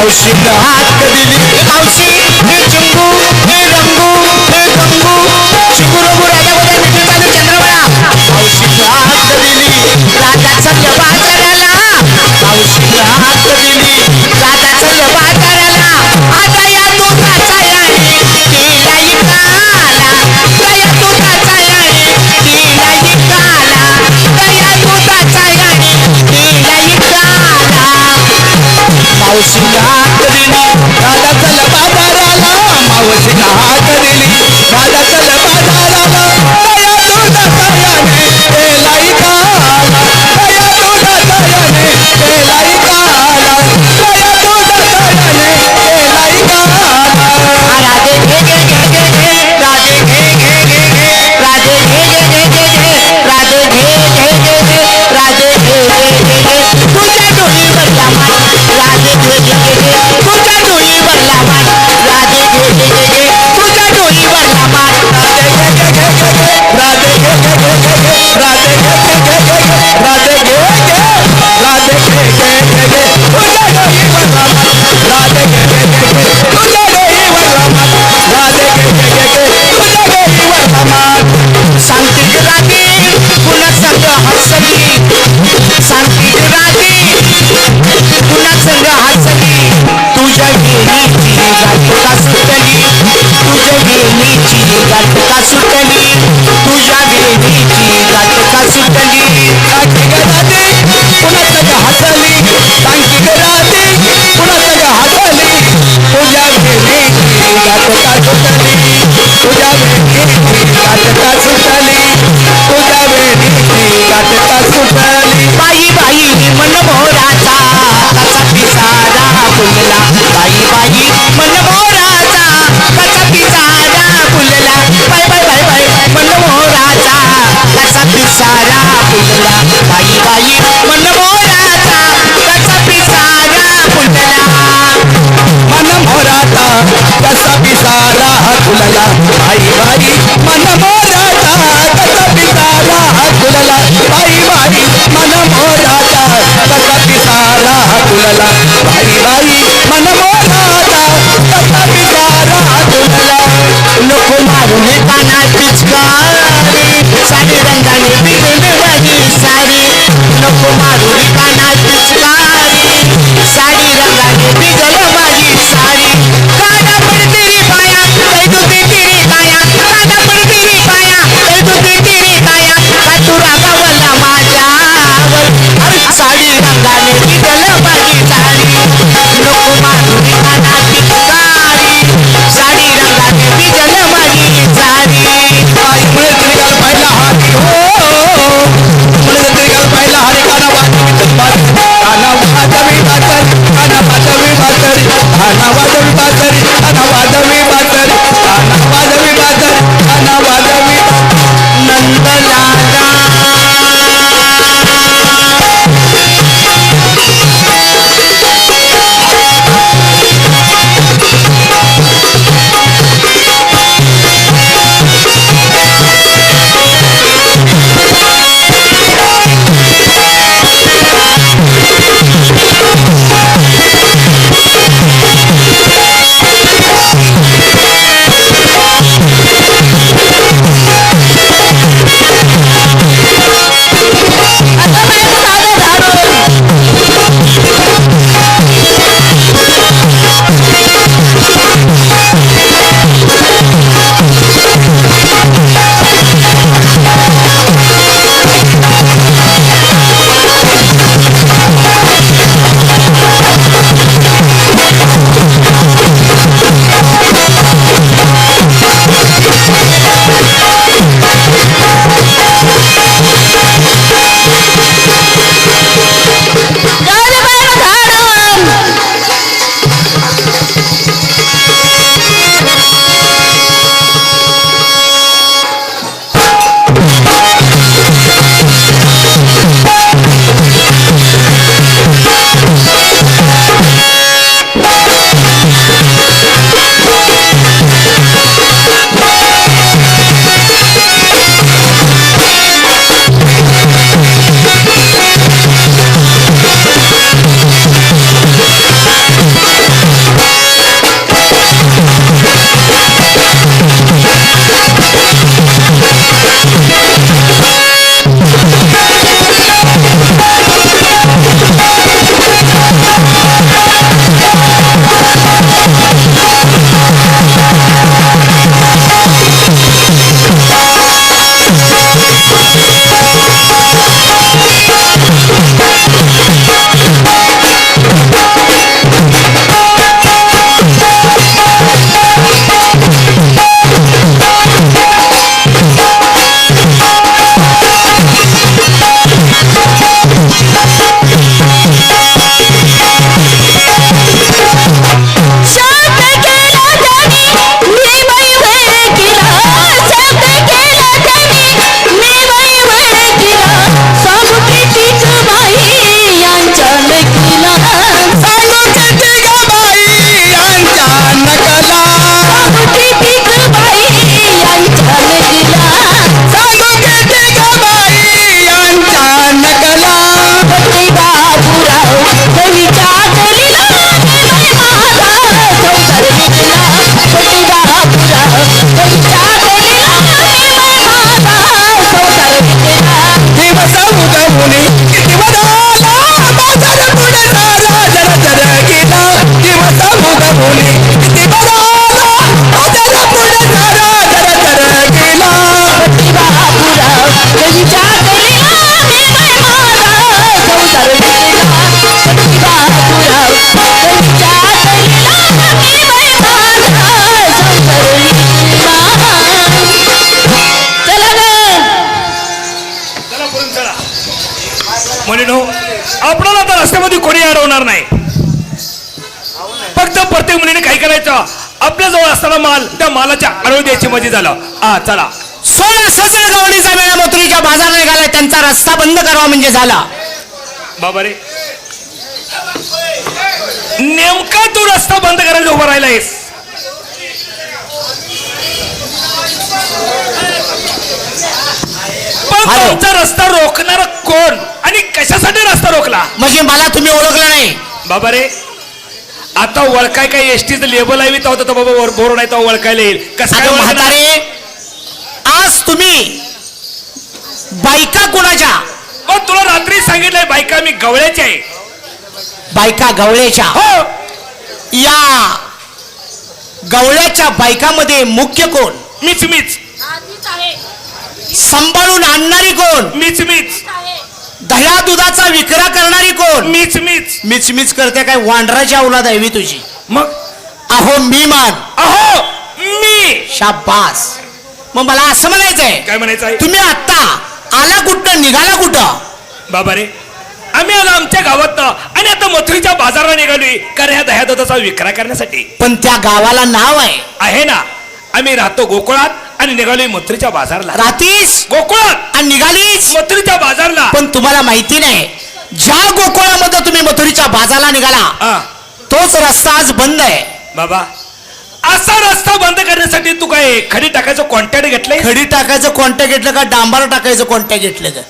falsidade. माल त्या मालाच्या द्यायची मजा झालं. हा चला. सोळा सजळ गवळीचा वेळा मथुरीच्या बाजार निघाला त्यांचा रस्ता बंद करावा म्हणजे झाला. बाबा रे. नेमका तू रस्ता बंद करायला उभा राहिलायस. पण हॅलो. तुमचा रस्ता रोखणार कोण? आणि कशासाठी रस्ता रोखला? म्हणजे मला तुम्ही ओळखलं नाही. बाबा रे. आता ओळखाय काय एसटीचं लेबल आहे तेव्हा तर बाबा वर- बोर नाही तेव्हा ओळखायला येईल. कसं काय ओळखणार? म्हातारे आज तुम्ही बायका कुणाच्या? मग तुला रात्री सांगितलंय बायका मी गवळ्याची आहे. बायका गवळ्याच्या? हो. या गवळ्याच्या बायकामध्ये मुख्य कोण? मीच मीच. आधीच आहे. सांभाळून आणणारी कोण? मीच मीच. आहे. दुधाचा विक्रा करणारी कोण? मीच मीच. मिच मिच करते काय? वांढराची अवलाद आहे तुझी. मग? अहो मी मान. अहो मी. शाबास. मग मला असं म्हणायचंय काय म्हणायचं आहे तुम्ही आत्ता आला कुठं? निघाला कुठं? बाबा रे आम्ही आलो आमच्या गावात आणि आता मथुरीच्या बाजाराला निघालोय कारण ह्या दह्या दुधाचा विक्रा करण्यासाठी. पण त्या गावाला नाव आहे. आहे ना? आम्ही राहतो गोकुळात आणि निघालोय मथुरीच्या बाजारला. रातीस गोकुळात. आणि निघालीस? मथुरीच्या बाजारला. पण तुम्हाला माहिती नाही ज्या गोकुळामध्ये तुम्ही मथुरीच्या बाजारला निघाला हा. तोच रस्ता आज बंद आहे. बाबा असा रस्ता बंद करण्यासाठी तू काय खडी टाकायचं कॉन्टॅक्ट घेतलंय खडी टाकायचं कॉन्टॅक्ट घेतलं का डांबार टाकायचं कॉन्टॅक्ट घेतलं का?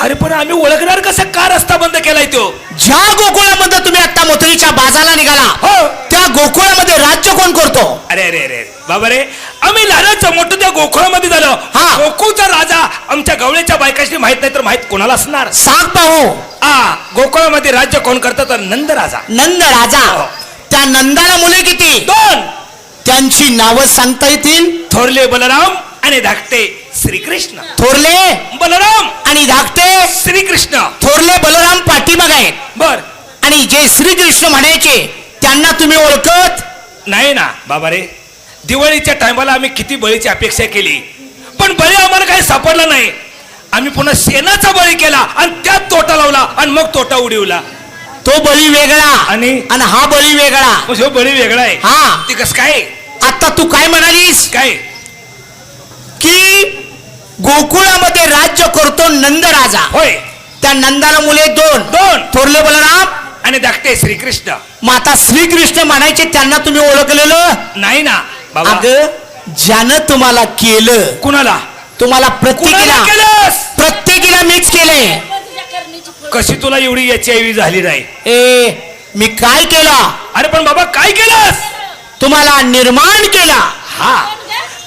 अरे पण आम्ही ओळखणार कसं का रस्ता बंद केलाय तो? ज्या गोकुळामध्ये तुम्ही आता मथुरीच्या बाजारला निघाला हो. त्या गोकुळामध्ये राज्य कोण करतो? अरे अरे अरे. बाबा रे आम्ही लहानाचं मोठं त्या गोकुळामध्ये झालं. हा. गोकुळचा राजा आमच्या गवळ्याच्या बायकाशी माहीत नाही तर माहीत कोणाला असणार? सांग पाहू. आ गोकुळामध्ये राज्य कोण करतं तर नंद राजा. नंद राजा. हो. त्या नंदाला मुले किती? दोन. त्यांची नावं सांगता येतील? थोरले बलराम आणि धाकटे श्रीकृष्ण. थोरले? बलराम. आणि धाकटे? श्रीकृष्ण. थोरले बलराम पाठीमाग आहेत. बर. आणि जे श्रीकृष्ण म्हणायचे त्यांना तुम्ही ओळखत? नाही ना बाबा रे. दिवाळीच्या टायमाला आम्ही किती बळीची अपेक्षा केली. पण बळी आम्हाला काही सापडला नाही. आम्ही पुन्हा शेणाचा बळी केला आणि त्यात तोटा लावला आणि मग तोटा उडवला. तो बळी वेगळा आणि? आणि हा बळी वेगळा. मग बळी वेगळा आहे हा. ते कस काय? आता तू काय म्हणालीस? काय? की गोकुळामध्ये राज्य करतो नंद राजा. होय. त्या नंदाला मुले दोन. दोन. थोरले बलराम आणि धाकटे श्रीकृष्ण. माता श्रीकृष्ण म्हणायचे त्यांना तुम्ही ओळखलेलं? नाही ना. बाबा. अग ज्यानं तुम्हाला केलं कुणाला? तुम्हाला कुणाला प्रत्येकीला केलंस? प्रत्येकीला मीच केले. पण तुझ्या करण्याची फळ कशी तुला एवढी याची ऐवी झाली नाही? ए मी काय केलं? अरे पण बाबा काय केलंस? तुम्हाला निर्माण केला. हा.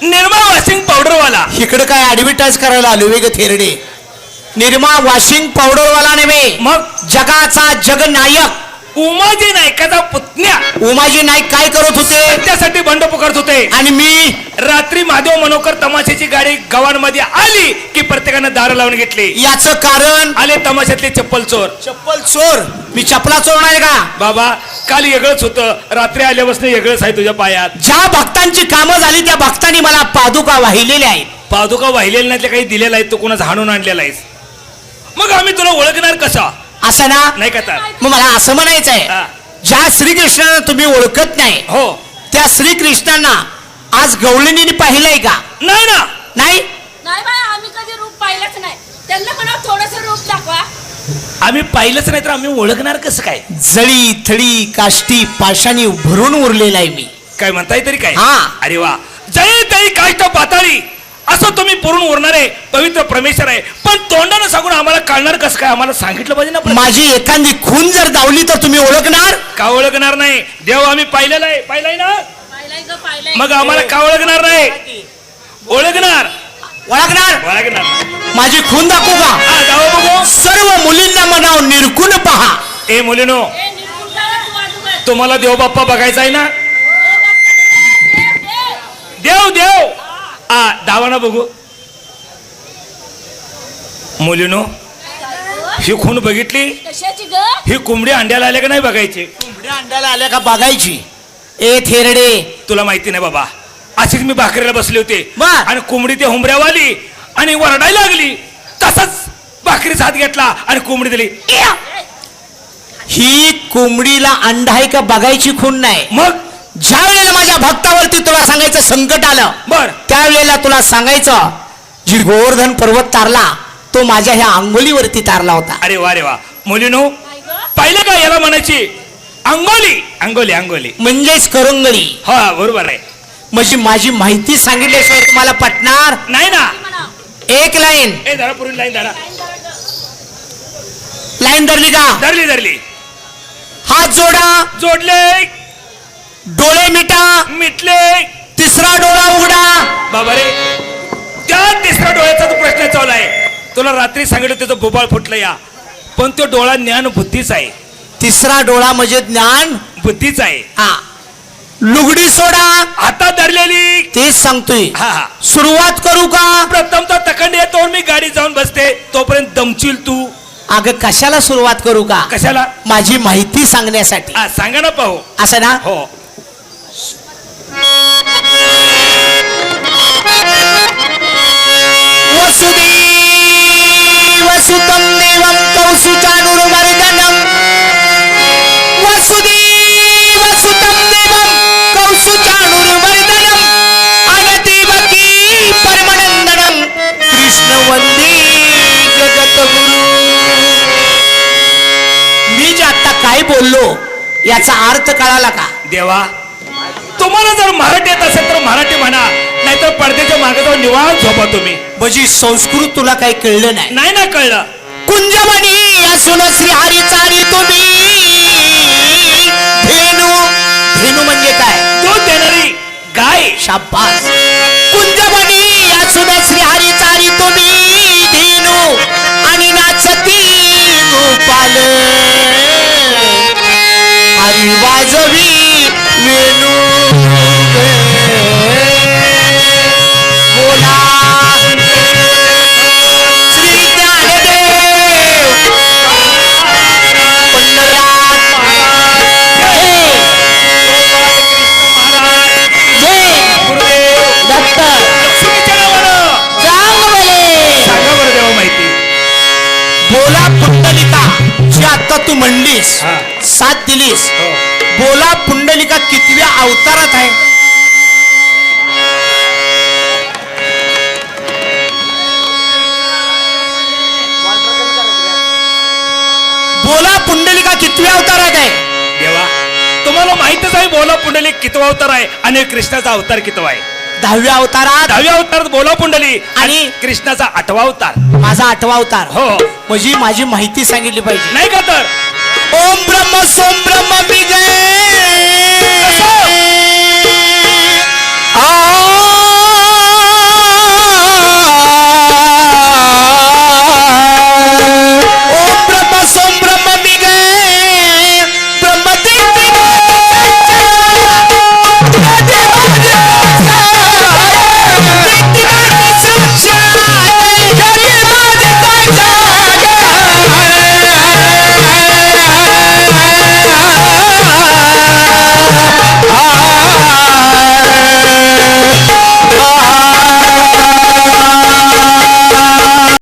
निर्मा वॉशिंग पावडर वाला इकडे काय ऍडव्हर्टाईज करायला आलो वेग थेरडे. निर्मा वॉशिंग पावडर वाला नव्हे. मग? जगाचा जगनायक उमाजी नायकाचा पुतण्या. उमाजी नाईक काय करत होते? त्यासाठी बंड पुकारत होते. आणि मी? रात्री महादेव मनोकर तमाशाची गाडी गावांमध्ये आली की प्रत्येकानं दार लावून घेतली. याच कारण? आले तमाशातले चप्पल चोर. चप्पल चोर? मी चपला चोरणार का? बाबा काल वेगळंच होतं. रात्री आल्यापासून वेगळंच आहे तुझ्या पायात. ज्या भक्तांची कामं झाली त्या भक्तांनी मला पादुका वाहिलेल्या आहेत. पादुका वाहिलेल्या नाही काही दिलेला आहे तू कोणाचा हाणून आणलेला आहेस मग आम्ही तुला ओळखणार कसा? असं ना? नाही का तर? मग मला असं म्हणायचं आहे. ज्या श्रीकृष्णांना तुम्ही ओळखत नाही हो. त्या श्रीकृष्णांना आज गवळणीने पाहिलंय का? नाही ना. नाही? नाही बाय आम्ही कधी रूप पाहिलंच नाही. त्यांना म्हणा थोडस रूप दाखवा. आम्ही पाहिलंच नाही तर आम्ही ओळखणार कसं काय? जळी थडी काष्टी पाशानी भरून उरलेला आहे मी. काय म्हणताय तरी काय? हा. अरे वा. जय तई काष्ट पाताळी असं तुम्ही पुरून उरणारे पवित्र परमेश्वर आहे. कळणार कसं काय? आम्हाला सांगितलं पाहिजे ना. माझी एखादी खून जर दावली तर तुम्ही ओळखणार? का ओळखणार नाही? देव आम्ही पाहिलेला आहे. पाहिलाय ना? पाहिलाय ग पाहिलाय. मग आम्हाला का ओळखणार नाही? ओळखणार. ओळखणार? ओळखणार. माझी खून दाखवू का? हा, जाऊ बघू. सर्व मुलींना म्हणाव निरखून पहा. ए मुलीनो. तुम्हाला देव बाप्पा बघायचा आहे ना? देव देव. आ दावाना बघू. मुलीनो? ही खून बघितली? कशाची ग? ही कोंबडी अंड्याला आल्या का नाही बघायची? कोंबड्या अंड्याला आल्या का बघायची? ए थेरडे. तुला माहिती नाही बाबा अशीच मी भाकरीला बसले होते. बर. आणि कोंबडी ते हुंबऱ्यावाली आणि वरडायला लागली. तसंच भाकरीचा हात घेतला आणि कोंबडी दिली. "या!" ही कोंबडीला अंडा आहे का बघायची खूण नाही? मग? ज्या वेळेला माझ्या भक्तावरती तुला सांगायचं संकट आलं बर. त्यावेळेला तुला सांगायचं जी गोवर्धन पर्वत तारला. तो माझ्या ह्या अंगोलीवरती तारला होता. अरे वा रे वा. मुलीनो? पाहिलं का याला म्हणायची? अंगोली अंगोली अंगोली म्हणजेच करंगळी. हा बरोबर आहे. म्हणजे माझी माहिती सांगितल्याशिवाय तुम्हाला पटणार? नाही ना. एक लाईन. ए धरा पुढील लाईन धरा? लाईन धरली का? धरली धरली. हात जोडा. जोडले. डोळे मिटा. मिटले. तिसरा डोळा उघडा. बाबा रे. त्या तिसऱ्या डोळ्याचा तो प्रश्न चालू आहे? तुला रात्री सांगितलं त्याचं बोबाळ फुटलं या. पण तो डोळा ज्ञान बुद्धीच आहे. तिसरा डोळा म्हणजे ज्ञान? बुद्धीच आहे. हा. लुगडी सोडा. आता धरलेली. तेच सांगतोय. हा हा. सुरुवात करू का? प्रथम तर तखंड येतो मी गाडी जाऊन बसते. तोपर्यंत दमचील तू. अगं कशाला सुरुवात करू का? कशाला? माझी माहिती सांगण्यासाठी. हा सांगा ना पाहू. असं ना? हो. बोललो याचा अर्थ कळाला का? देवा तुम्हाला जर मराठी येत असेल तर मराठी म्हणा नाहीतर पडद्याच्या मागे जाऊन निवांत झोपा तुम्ही. म्हणजे संस्कृत तुला काही कळलं नाही. नाही ना कळलं. कुंजमणी असून श्री हरी चारी तुम्ही. धेनू धेनू म्हणजे काय? दूध देणारी गाय. शाबास. बोला पुंडलिका जी आता तू म्हणलीस हा. साथ दिलीस हो. बोला पुंडलिका कितव्या अवतारात आहे बोला पुंडलिका कितव्या अवतारात आहे देवा तुम्हाला माहितच आहे बोला पुंडलिक कितवा अवतार आहे आणि कृष्णाचा अवतार कितवा आहे दहाव्या अवतारात. दहाव्या अवतारात बोला पुंडली. आणि आणि कृष्णाचा आठवा अवतार. माझा आठवा अवतार. हो. म्हणजे माझी माहिती सांगितली पाहिजे. नाही का तर? ओम ब्रह्म सोम ब्रह्म विजय.